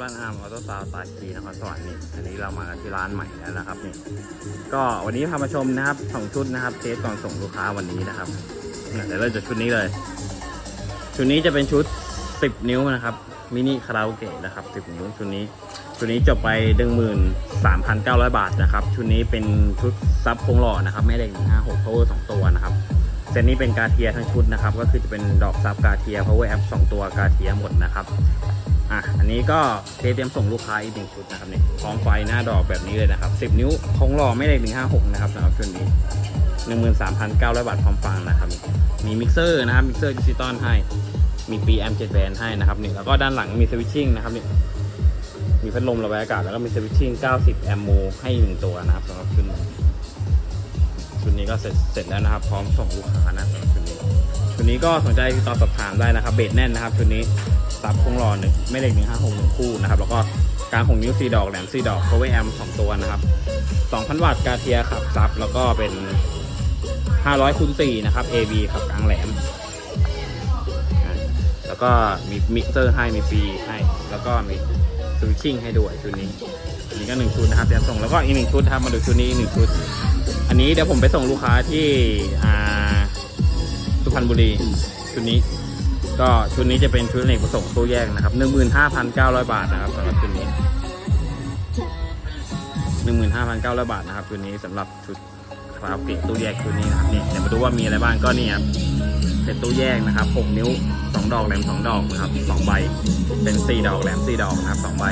ร้านอาร์มออโต้ซาวตาคีนครสวรรค์นี่อันนี้เรามากันที่ร้านใหม่แล้วนะครับนี่ก็วันนี้พามาชมนะครับสองชุดนะครับเทสก่อนส่งลูกค้าวันนี้นะครับเดี๋ยวเราจะชุดนี้เลย ชุดนี้จะเป็นชุด 10 นิ้วนะครับมินิคาราโอเกะนะครับ10นิ้วชุดนี้ชุดนี้จบไป13,900บาทนะครับชุดนี้เป็นชุดซับโคงหล่อนะครับแม่เหล็ก156 power 2ตัวนะครับ เซตนี้เป็นกาเทียทั้งชุดนะครับ ก็คือจะเป็นดอกซับกาเทีย power amp 2ตัวกาเทียหมดนะครับอะอันนี้ก็เทเตรียมส่งลูกค้าอีกหนึ่งชุดนะครับนี่พร้อมไฟหน้าดอกแบบนี้เลยนะครับ 10 นิ้วคงหล่อไม่เล็ก156 นะครับสำหรับชุดนี้ 13,900 บาทพร้อมฟังนะครับ มีมิกเซอร์นะครับมิกเซอร์ดิจิตอลให้มีปีแอม7แวนให้นะครับนี่แล้วก็ด้านหลังมีสวิตชิ่งนะครับนี่มีพัดลมระบายอากาศแล้วก็มีสวิตชิ่ง90 แอมโมให้หนึ่งตัวนะครับสำหรับชุดนี้ ชุดนี้ก็เสร็จเสร็จแล้วนะครับ พร้อมส่งลูกค้านะครับชุดนี้ชุดนี้ก็สนใจติดต่อสอบถามได้นะครับเบสแน่นนะครับชุดนี้ซับคงรอหนึ่งไม่เล็กหนึ่งห้าหกหนึ่งคู่นะครับแล้วก็กลางหกนิ้วสี่ดอกแหลมสี่ดอก power amp สองตัวนะครับสองพันวัตต์กาเทียขับซับแล้วก็เป็นห้าร้อยคูณสี่นะครับ AB ขับกลางแหลมแล้วก็มีมิกเซอร์ให้มีปีให้ แล้วก็มีสวิตชิ่งให้ด้วยชุดนี้อันนี้ก็หนึ่งชุดนะครับเตรียมส่งแล้วก็อีกหนึ่งชุดครับมาดูชุดนี้อีกหนึ่งชุด อันนี้เดี๋ยวผมไปส่งลูกค้าที่อ่าสุพรรณบุรีชุดนี้ ก็ชุดนี้จะเป็นชุดเนกประสงค์ตู้แยกนะครับ15,900บาทนะครับสำหรับชุดนี้15,900บาทนะครับชุดนี้สำหรับชุดคาราโอเกะตู้แยกชุดนี้นะครับนี่เดี๋ยวมาดูว่ามีอะไรบ้างก็นี่ครับเป็นตู้แยกนะครับ6นิ้ว2ดอกแหลม2ดอกนะครับ2ใบ เป็น4ดอกแหลม4ดอกนะครับ2ใบ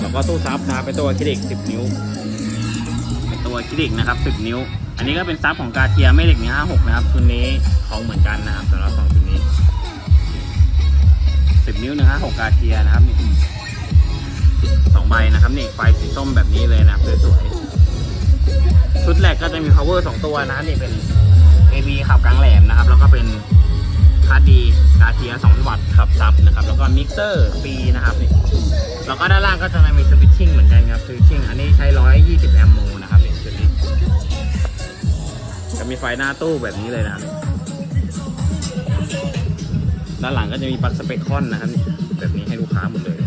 แล้วก็ตู้ซับนะเป็นตัวคิดิก10นิ้ว ตัวคิดิกนะครับ 10 นิ้ว อันนี้ก็เป็นซับของกาเทียไม่เหล็ก1 5 6 นะครับชุดนี้ของเหมือนกันนะครับสำหรับสองชุดนี้ 10 นิ้ว1 5 6กาเทียนะครับนี่สองใบนะครับนี่ไฟสีส้มแบบนี้เลยนะครับสวยๆชุดแรกก็จะมี power 2 ตัวนะนี่เป็น AB ขับกลางแหลมนะครับ แล้วก็เป็นคาร์ดีกาเทีย2วัตต์ขับซับนะครับ แล้วก็มิกเซอร์ปีนะครับนี่แล้วก็ด้านล่างก็จะมีสวิตชิ่งเหมือนกันครับสวิตชิ่งอันนี้ใช้ 120 แอมป์ มีไฟหน้าตู้แบบนี้เลยนะครับด้านหลังก็จะมีปลั๊กสเปคคอนนะครับแบบนี้ให้ลูกค้าหมดเลย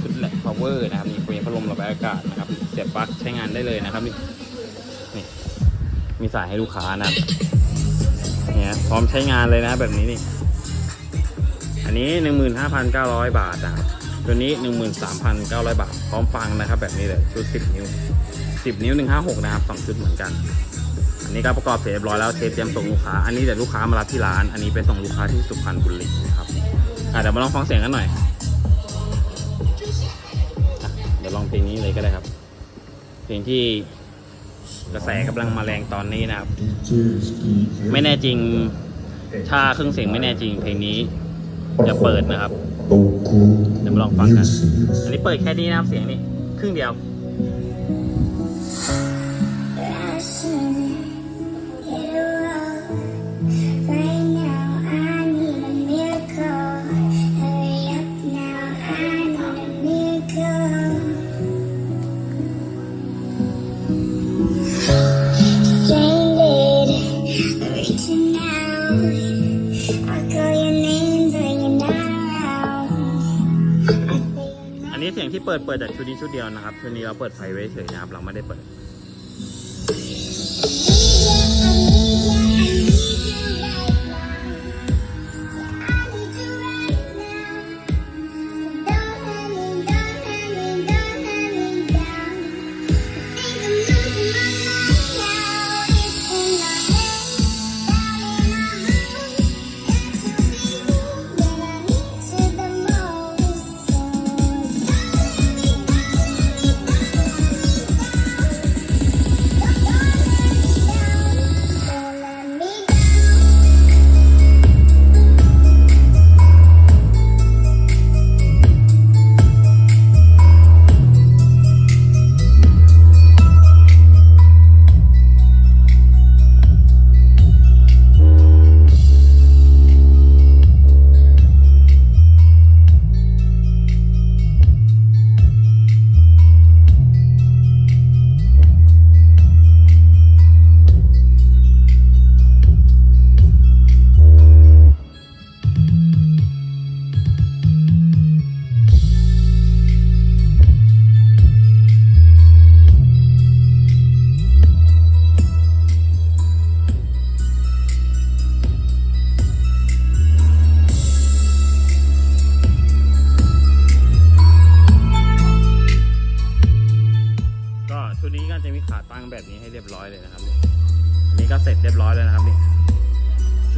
ชุดแหลกพาวเวอร์นะครับนี่เปลี่ยนพัดลมระบายอากาศนะครับ เสียบปลั๊กใช้งานได้เลยนะครับนี่นี่มีสายให้ลูกค้านะเนี่ยพร้อมใช้งานเลยนะแบบนี้นี่ อันนี้หหนนึ่่งมื15,900บาทนะครับ ตัวนี้ 13,900 บาท พร้อมฟังนะครับ แบบนี้เลยชุด 10 นิ้ว 10 นิ้ว 156 นะครับสองชุดเหมือนกัน อันนี้ก็ประกอบเสร็จเรียบร้อยแล้วเทปเตรียมส่งลูกค้า อันนี้เดี๋ยวลูกค้ามารับที่ร้าน อันนี้ไปส่งลูกค้าที่สุพรรณบุรีนะครับอะเดี๋ยวมาลองฟังเสียงกันหน่อยเดี๋ยวลองเพลงนี้เลยก็ได้ครับ เพลงที่กระแสกำลังมาแรงตอนนี้นะครับ ไม่แน่จริง ถ้าเครื่องเสียงไม่แน่จริง เพลงนี้จะเปิดนะครับ เดี๋ยวมาลองฟังกัน อันนี้เปิดแค่นี้นะครับเสียงนี่ครึ่งเดียว งที่เปิดเปิดแต่ชุดนี้ชุดเดียวนะครับชุดนี้เราเปิดไฟไว้เฉยนะครับ เราไม่ได้เปิด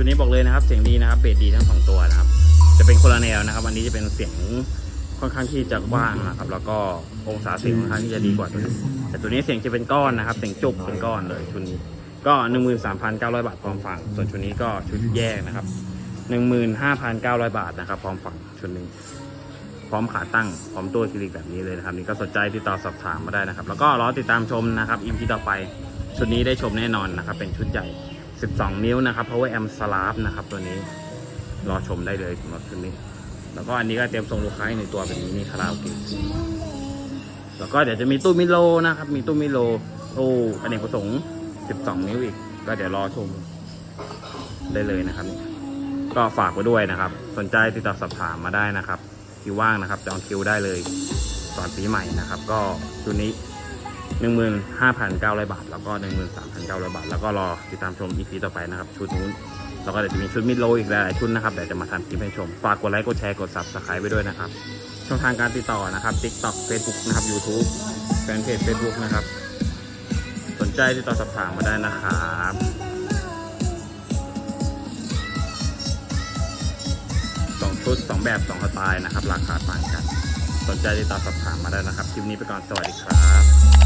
ชุดนี้บอกเลยนะครับ เสียงดีนะครับเบสดีทั้งสองตัวนะครับ จะเป็นคนละแนวนะครับ อันนี้จะเป็นเสียงค่อนข้างที่จะกว้างนะครับ แล้วก็องศาเสียงค่อนข้างที่จะดีกว่าตัวนี้แต่ตัวนี้เสียงจะเป็นก้อนนะครับ เสียงจุกเป็นก้อนเลยชุดนี้ ก็หนึ่งหมื่นสามพันเก้าร้อยบาทพร้อมฟัง ส่วนชุดนี้ก็ชุดแยกนะครับหนึ่งหมื่นห้าพันเก้าร้อยบาทนะครับ พร้อมฟังชุดนี้พร้อมขาตั้งพร้อมตัวคลินิกแบบนี้เลยนะครับ นี่ก็สนใจติดต่อสอบถามมาได้นะครับ แล้วก็รอติดตามชมนะครับอีพีต่อไปชุดนี้ได้ชมแน่นอนนะครับ เป็นชุดใหญ่ 12 นิ้วนะครับ power amp slab นะครับ ตัวนี้รอชมได้เลยสำหรับชุดนี้ แล้วก็อันนี้ก็เตรียมส่งลูกค้าอีกหนึ่งตัวเป็นมินิคาราโอเกะแล้วก็เดี๋ยวจะมีตู้มิโลนะครับ มีตู้มิโลตู้อเนกประสงค์ 12 นิ้วอีก ก็เดี๋ยวรอชมได้เลยนะครับ ก็ฝากไว้ด้วยนะครับ สนใจติดต่อสอบถามมาได้นะครับคิวว่างนะครับจองคิวได้เลยก่อนปีใหม่นะครับ ก็ชุดนี้ 15,900 บาท แล้วก็ 13,900 บาท แล้วก็รอติดตามชม EP ต่อไปนะครับ ชุดนู้นแล้วก็เดี๋ยวจะมีชุดมิดโลอีกหลายๆชุดนะครับเดี๋ยวจะมาทำคลิปให้ชม ฝากกดไลค์กดแชร์กด subscribe ไปด้วยนะครับ ช่องทางการติดต่อนะครับ TikTok Facebook นะครับ YouTube แฟนเพจ Facebook นะครับ สนใจติดต่อสอบถามมาได้นะครับสองชุดสองแบบสองสไตล์นะครับ ราคาต่างกัน สนใจติดต่อสอบถามมาได้นะครับ คลิปนี้ไปก่อน สวัสดีครับ